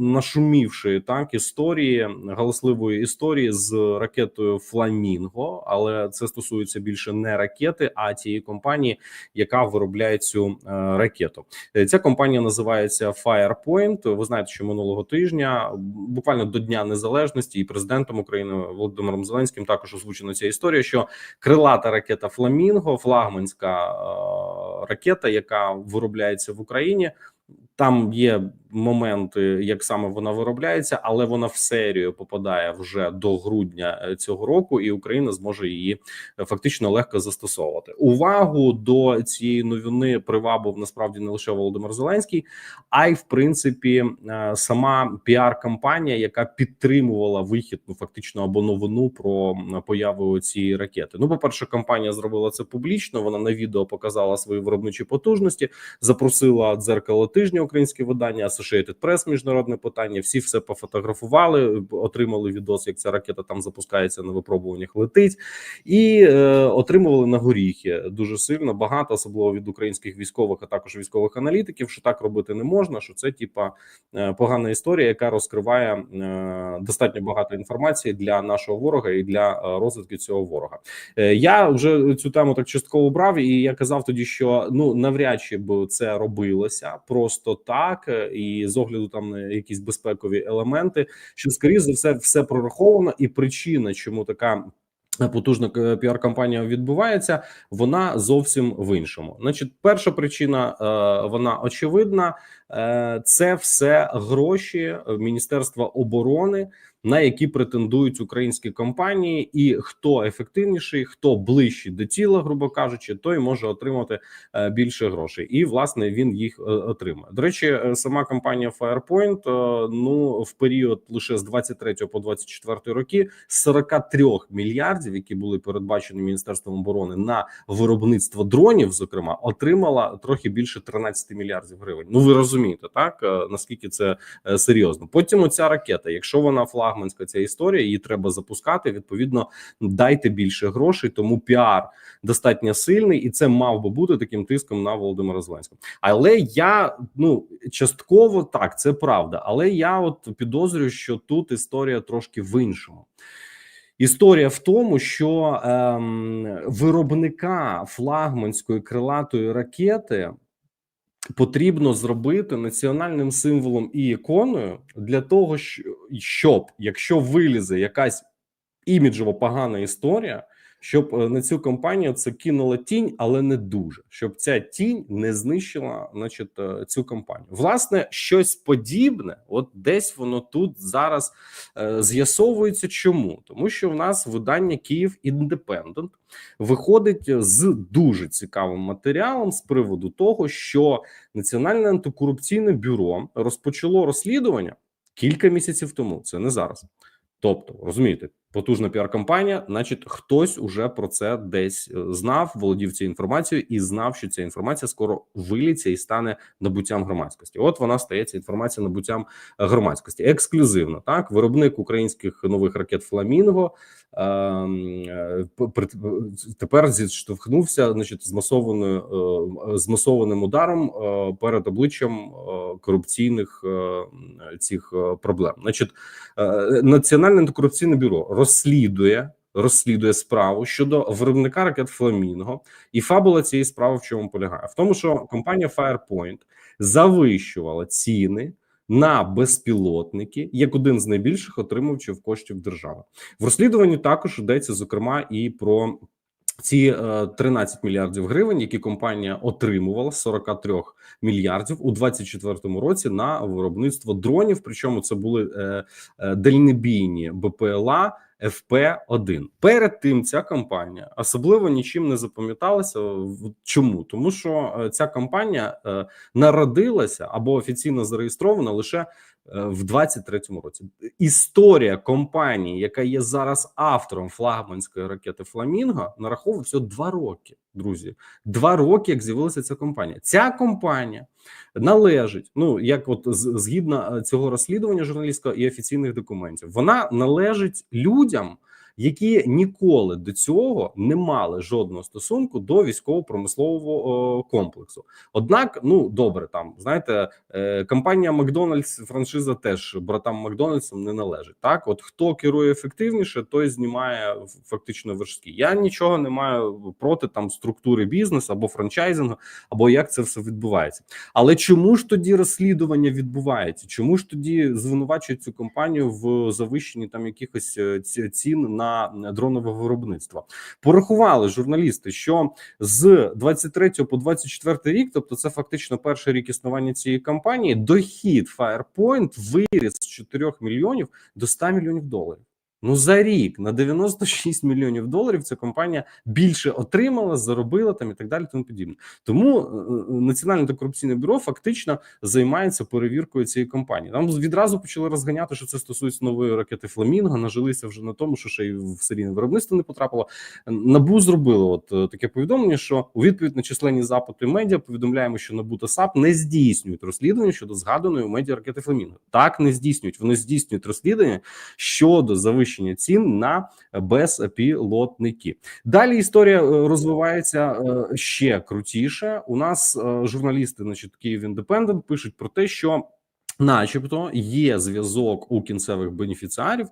нашумівшої так історії галасливої історії з ракетою Фламінго, але це стосується більше не ракети, а тієї компанії, яка виробляє цю е, ракету. Е, Ця компанія називається Firepoint. Ви знаєте, що минулого тижня, буквально до Дня Незалежності, і президентом України Володимиром Зеленським також озвучена ця історія, що крилата ракета Фламінго, флагманська е, ракета, яка виробляється в Україні. Там є моменти, як саме вона виробляється, але вона в серію попадає вже до грудня е, цього року, і Україна зможе її е, фактично легко застосовувати. Увагу до цієї новини привабив насправді не лише Володимир Зеленський, а й в принципі е, сама піар-кампанія, яка підтримувала вихід, ну фактично або новину про появу цієї ракети. Ну, по перше, компанія зробила це публічно. Вона на відео показала свої виробничі потужності, запросила дзеркало тижня українське видання. Associated Press, міжнародне питання. Всі все пофотографували, отримали відос, як ця ракета там запускається на випробуваннях, летить, і е, отримували на горіхи дуже сильно багато, особливо від українських військових, а також військових аналітиків, що так робити не можна. Що це типа е, погана історія, яка розкриває е, достатньо багато інформації для нашого ворога і для е, розвитку цього ворога. Е, я вже цю тему так частково брав, і я казав тоді, що ну навряд чи б це робилося просто так. е, І з огляду там на якісь безпекові елементи, що скоріше за все все прораховано, і причина, чому така. Потужна е, піар-кампанія відбувається, вона зовсім в іншому. Значить, перша причина е, вона очевидна: Е, це все гроші Міністерства оборони, на які претендують українські компанії, і хто ефективніший, хто ближчий до тіла, грубо кажучи, той може отримати е, більше грошей, і власне він їх е, отримає. До речі, е, сама компанія Firepoint, ну в період лише з 23 по 24 роки з 43 мільярдів, які були передбачені міністерством оборони на виробництво дронів, зокрема, отримала трохи більше 13 мільярдів гривень. Ну ви розумієте, так наскільки це серйозно. Потім оця ракета, якщо вона флагманська, ця історія, її треба запускати. Відповідно, дайте більше грошей, тому піар достатньо сильний, і це мав би бути таким тиском на Володимира Зеленського. Але я ну частково так, це правда. Але я от підозрюю, що тут історія трошки в іншому. Історія в тому, що ем, виробника флагманської крилатої ракети потрібно зробити національним символом і іконою для того, щоб якщо вилізе якась іміджево погана історія, щоб е, на цю компанію це кинула тінь, але не дуже, щоб ця тінь не знищила, значить, е, цю компанію. Власне, щось подібне, от десь воно тут зараз е, з'ясовується. Чому тому, що в нас видання Київ Індепендент виходить з дуже цікавим матеріалом з приводу того, що Національне антикорупційне бюро розпочало розслідування кілька місяців тому. Це не зараз. Тобто, розумієте, потужна піар-кампанія, значить, хтось уже про це десь е, знав, володів цією інформацією і знав, що ця інформація скоро виліться і стане набуттям громадськості. От вона стається інформація набуттям е, громадськості. Ексклюзивно так, виробник українських нових ракет Фламінго е, тепер зіштовхнувся, значить, з масованою е, з масованим ударом е, перед обличчям е, корупційних е, цих е, проблем. Значить, е, національне антикорупційне бюро розслідує. Розслідує справу щодо виробника ракет Фламінго, і фабула цієї справи в чому полягає? В тому, що компанія Firepoint завищувала ціни на безпілотники як один з найбільших отримувачів коштів держави. В розслідуванні також йдеться зокрема і про ці 13 мільярдів гривень, які компанія отримувала з 43 мільярдів у 2024 році на виробництво дронів. Причому це були е, е, дальнобійні БПЛА ФП-1. Перед тим ця компанія особливо нічим не запам'яталася. Чому тому, що е, ця компанія е, народилася або офіційно зареєстрована лише е, в 23-му році. Історія компанії, яка є зараз автором флагманської ракети Фламінго, нараховує всього два роки. Друзі, два роки, як з'явилася ця компанія. Ця компанія належить. Ну як, от згідно цього розслідування журналістського і офіційних документів, вона належить людям, які ніколи до цього не мали жодного стосунку до військово-промислового комплексу. Однак, ну добре, там знаєте, е, компанія Макдональдс, франшиза теж братам Макдональдсам не належить. Так, от хто керує ефективніше, той знімає фактично вершки. Я нічого не маю проти там структури бізнесу або франчайзингу, або як це все відбувається. Але чому ж тоді розслідування відбувається? Чому ж тоді звинувачують цю компанію в завищенні там якихось е, цін на дронове виробництво? Порахували журналісти, що з 23 по 24 рік, тобто це фактично перший рік існування цієї компанії, дохід Firepoint виріс з 4 мільйонів до 100 мільйонів доларів. Ну за рік на 96 мільйонів доларів ця компанія більше отримала, заробила там і так далі. Тому подібне. Тому е, е, Національне антикорупційне бюро фактично займається перевіркою цієї компанії. Там відразу почали розганяти, що це стосується нової ракети Фламінго. Нажилися вже на тому, що ще й в серійне виробництво не потрапило. Набу зробило от е, таке повідомлення, що у відповідь на численні запити медіа повідомляємо, що НАБУ та САП не здійснюють розслідування щодо згаданої у медіа ракети Фламінго. Так не здійснюють. Вони здійснюють розслідування щодо завищення цін на безпілотники. Далі історія е, розвивається е, ще крутіше. У нас е, журналісти, значить, Київ Індепендент пишуть про те, що. Начебто є зв'язок у кінцевих бенефіціарів,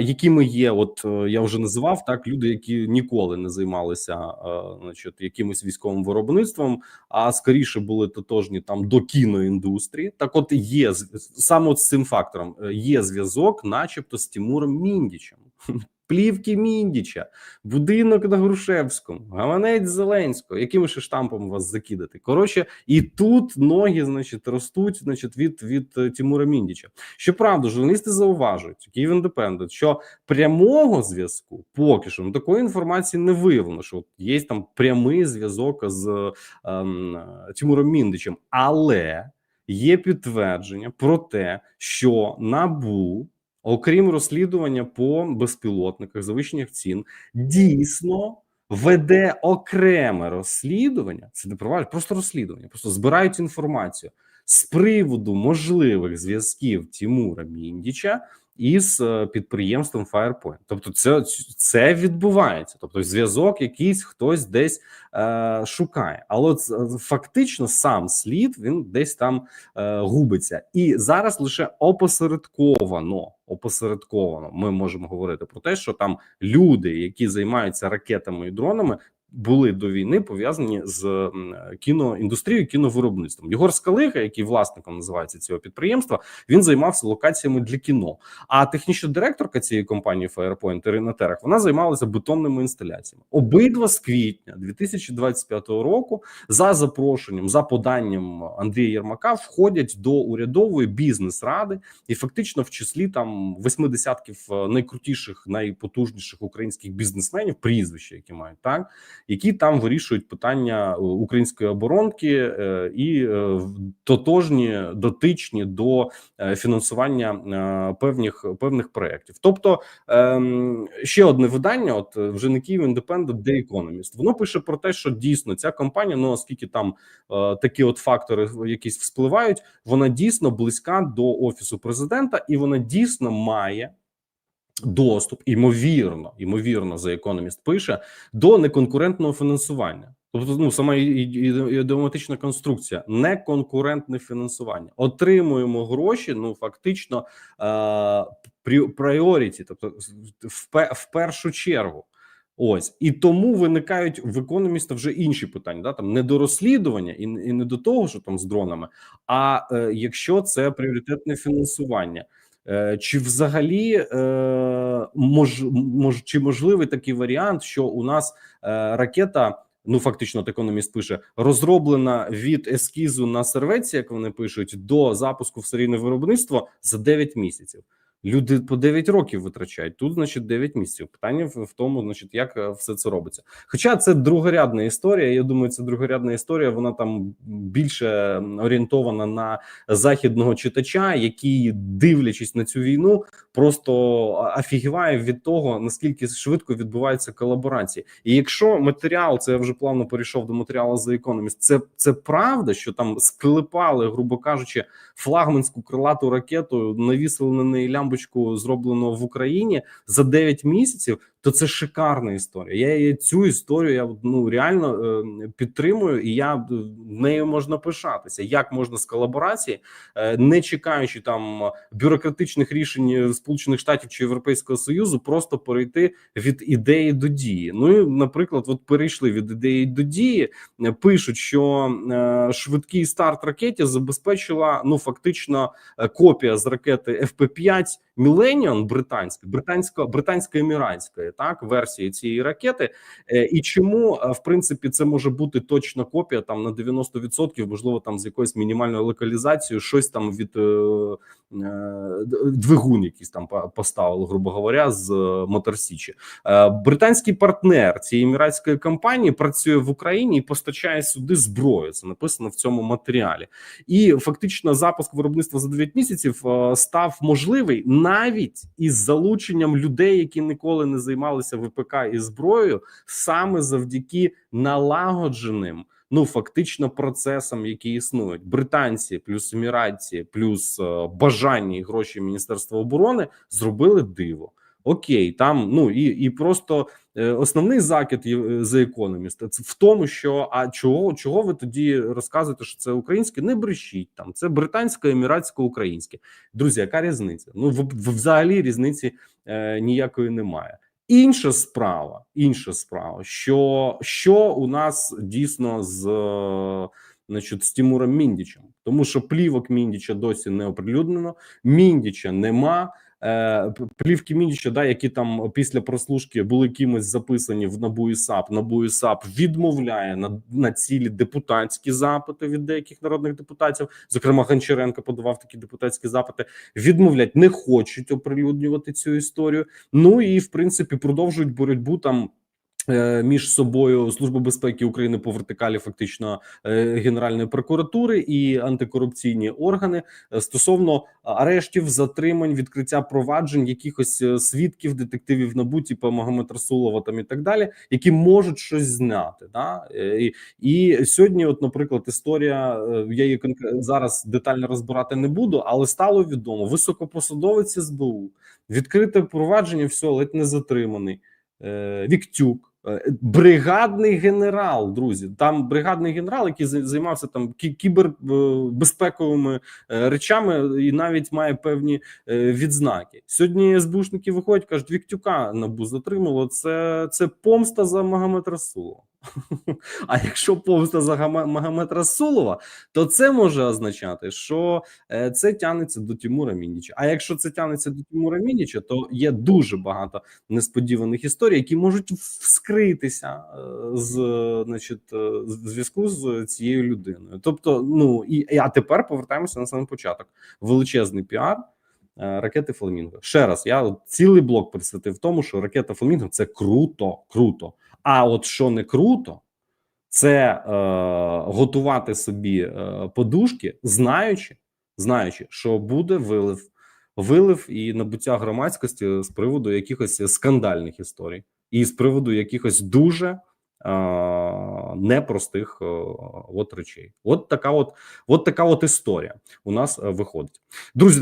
якими є, от е, я вже називав так, люди, які ніколи не займалися, е, значить, якимось військовим виробництвом, а скоріше були тотожні там до кіноіндустрії. Так, от є саме от з цим фактором е, є зв'язок, начебто, з Тимуром Міндічем. Плівки Міндіча, будинок на Грушевському, гаманець Зеленського, яким ще штампом вас закидати? Коротше, і тут ноги, значить, ростуть, значить, від від е, Тимура Міндіча. Щоправда, журналісти зауважують Київ Індепендент, що прямого зв'язку поки що ну, такої інформації не виявлено, що є там прямий зв'язок з ем, Тимуром Міндичем, але є підтвердження про те, що набу. Окрім розслідування по безпілотниках, завищеннях цін, дійсно веде окреме розслідування. Це не провалює, просто розслідування, просто збирають інформацію з приводу можливих зв'язків Тімура Міндіча із е, підприємством Firepoint. Тобто, це це відбувається. Тобто, зв'язок якийсь хтось десь е, шукає, але е, фактично сам слід він десь там е, губиться, і зараз лише опосередковано. Опосередковано ми можемо говорити про те, що там люди, які займаються ракетами і дронами, були до війни пов'язані з кіноіндустрією, кіновиробництвом. Єгор Скалига, який власником називається цього підприємства, він займався локаціями для кіно. А технічна директорка цієї компанії Firepoint Ірина Терах вона займалася бетонними інсталяціями. Обидва з квітня 2025 року за запрошенням, за поданням Андрія Єрмака, входять до урядової бізнес-ради, і фактично в числі там восьми десятків е, найкрутіших, найпотужніших українських бізнесменів, прізвища, які мають так які там вирішують питання е, української оборонки е, і е, тотожні дотичні до фінансування певних певних проєктів. Тобто ем, ще одне видання, от вже не Київ Індепендент, The Economist, воно пише про те, що дійсно ця компанія, ну оскільки там такі от фактори якісь вспливають, вона дійсно близька до офісу президента, і вона дійсно має доступ, імовірно, імовірно, за економіст пише до неконкурентного фінансування. Тобто, ну сама ідеоматична конструкція, неконкурентне фінансування. Отримуємо гроші. Ну фактично е, прі- пріоріті, тобто в, в першу чергу. Ось і тому виникають в економіста вже інші питання. Да там не до розслідування і, і не до того, що там з дронами. А е, якщо це пріоритетне фінансування, Чи взагалі е, мож, мож, чи можливий такий варіант, що у нас е, ракета? Ну, фактично, текономіст економіст пише, розроблена від ескізу на серветці, як вони пишуть, до запуску в серійне виробництво за 9 місяців. Люди по 9 років витрачають. Тут, значить, 9 місяців. Питання в, тому, значить, як е, все це робиться. Хоча це другорядна історія. Я думаю, це другорядна історія. Вона там більше орієнтована на західного читача, який, дивлячись на цю війну, просто афігіває від того, наскільки швидко відбуваються колаборації. І якщо матеріал, це я вже плавно перейшов до матеріалу за економіст. Це це правда, що там склепали, грубо кажучи, флагманську крилату ракету, навісили на неї лямбу бамбочку зроблено в Україні за 9 місяців, то це шикарна історія. Я цю історію я ну реально е, підтримую, і я е, нею можна пишатися. Як можна з колаборації, е, не чекаючи там бюрократичних рішень Сполучених Штатів чи Європейського Союзу, просто перейти від ідеї до дії. Ну і наприклад, от перейшли від ідеї до дії, пишуть, що швидкий старт ракеті забезпечила ну фактично копія з ракети FP-5 Millennium британська, британська британсько-еміратської так версії цієї ракети. Е, І чому е, в принципі це може бути точна копія там на 90%, можливо, там з якоюсь мінімальною локалізацією, щось там від е, двигун, якийсь там поставили, грубо говоря, з Моторсічі. Британський партнер цієї еміратської компанії працює в Україні і постачає сюди зброю. Це написано в цьому матеріалі. І фактично запуск виробництва за 9 місяців став можливий навіть із залученням людей, які ніколи не займалися ВПК і зброєю, саме завдяки налагодженим. Ну, фактично, процесам, які існують, британці, плюс еміратці, плюс е, бажання і гроші Міністерства оборони зробили диво. Окей, там ну і і просто е, основний закид е, за економіста в тому, що а чого чого ви тоді розказуєте, що це українське? Не брешіть там. Це британське, еміратсько, українське. Друзі, яка різниця? Ну в, в- взагалі різниці е, ніякої немає. Інша справа, інша справа, що що у нас дійсно з значить, з Тимуром Міндічем, тому що плівок Міндіча досі не оприлюднено, Міндіча нема. Е, плівки Міндіча, да, які там після прослушки були кимось записані в НАБУ і САП. НАБУ і САП відмовляє на, на цілі депутатські запити від деяких народних депутатів. Зокрема, Гончаренко подавав такі депутатські запити. Відмовлять, не хочуть оприлюднювати цю історію. Ну і в принципі продовжують боротьбу там. Е, Між собою Служба безпеки України по вертикалі, фактично е, Генеральної прокуратури і антикорупційні органи е, стосовно арештів, затримань, відкриття проваджень, якихось свідків, детективів НАБУ, типу Магомед Расулова там і так далі, які можуть щось знати. Да? І, і сьогодні, от, наприклад, історія, я її зараз детально розбирати не буду, але стало відомо: високопосадовець СБУ, відкрите провадження, все, ледь не затриманий. Віктюк. Е, Бригадний генерал, друзі. Там бригадний генерал, який зай- займався там кі- кібербезпековими е, речами, і навіть має певні е, відзнаки. Сьогодні СБУшники виходять, кажуть, Віктюка набу затримало. Це, це помста за Магомед Расулова. А якщо помста за Магомед Расулова, то це може означати, що е, це тягнеться до Тимура Мініча. А якщо це тягнеться до Тимура Мініча, то є дуже багато несподіваних історій, які можуть вскритися е, з значить, е, зв'язку з цією людиною. Тобто, ну і а тепер повертаємося на самий початок. Величезний піар. Ракети Фламінго. Ще раз, я цілий блок присвятив тому, що ракета Фламінго це круто, круто. А от що не круто, це е, готувати собі е, подушки, знаючи, знаючи, що буде вилив, вилив і набуття громадськості з приводу якихось скандальних історій, і з приводу якихось дуже е, непростих е, от речей. От така, от, от така от історія у нас е, виходить, друзі.